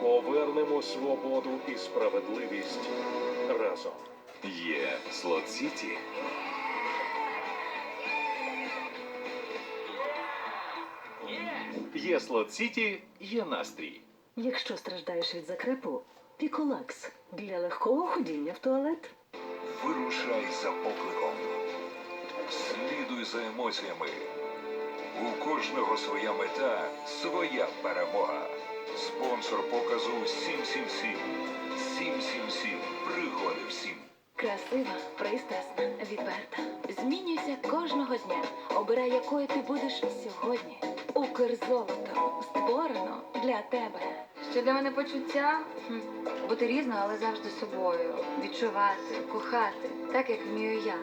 Повернемо свободу і справедливість разом. Є Слот Сіті. Є Слот Сіті, є настрій. Якщо страждаєш від закрепу, піколакс для легкого ходіння в туалет. Вирушай за покликом. Слідуй за емоціями. У кожного своя мета, своя перемога. Спонсор показу 777. 777. Пригоди всім. Красива, пристрасна, відверта. Змінюйся кожного дня. Обирай, якою ти будеш сьогодні. Укрзолото створено для тебе. Що для мене почуття? Хм. Бути різною, але завжди собою. Відчувати, кохати, так як вмію я.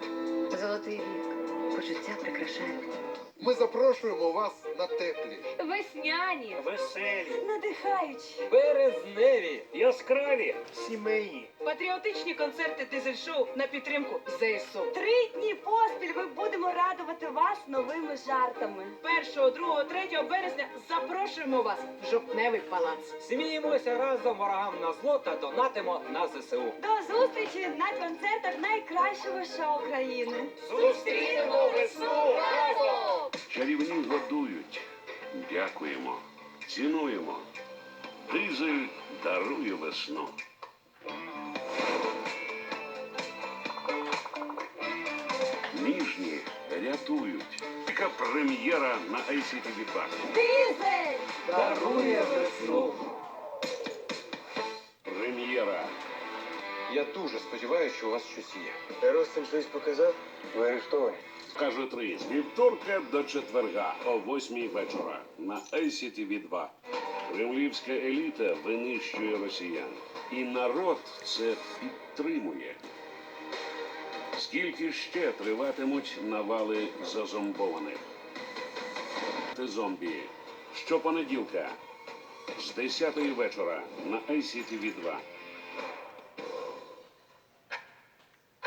Золотий вік. Почуття прикрашають. Ми запрошуємо вас на теплі. Весняні. Веселі, надихаючі, березневі, яскраві, сімейні. Патріотичні концерти дизель-шоу на підтримку ЗСУ. Три дні поспіль ми будемо радувати вас новими жартами. 1, 2, 3 березня запрошуємо вас в жовтневий палац. Сміємося разом ворогам на зло та донатимо на ЗСУ. До зустрічі на концертах найкращого шоу країни. Зустрінемо весну разом! Чарівні годують. Дякуємо. Цінуємо. Дизель дарує весну. Рятують. Яка прем'єра на ICTV 2. Дизель! Дарує весну! Прем'єра. Я дуже сподіваюся, що у вас щось є. Ростин щось показав? Ви арештовані. Каже три. З вівторка до четверга о восьмій вечора на ICTV 2. Кремлівська еліта винищує росіян. І народ це підтримує. Скільки ще триватимуть навали зазомбованих? Ти зомбі. Щопонеділка з 10 вечора на ICTV 2.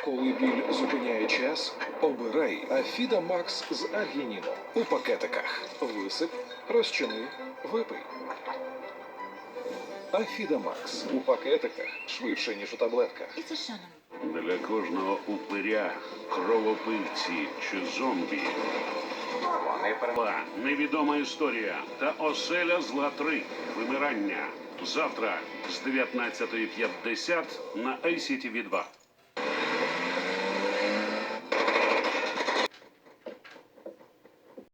Коли біль зупиняє час, обирай Афіда Макс з аргініном у пакетиках. Висип, розчини, випий. Афіда Макс у пакетиках швидше, ніж у таблетках. Для кожного упиря, кровопивці чи зомбі. Ба, Невідома історія та оселя зла 3. Вимирання. Завтра з 19.50 на ICTV 2.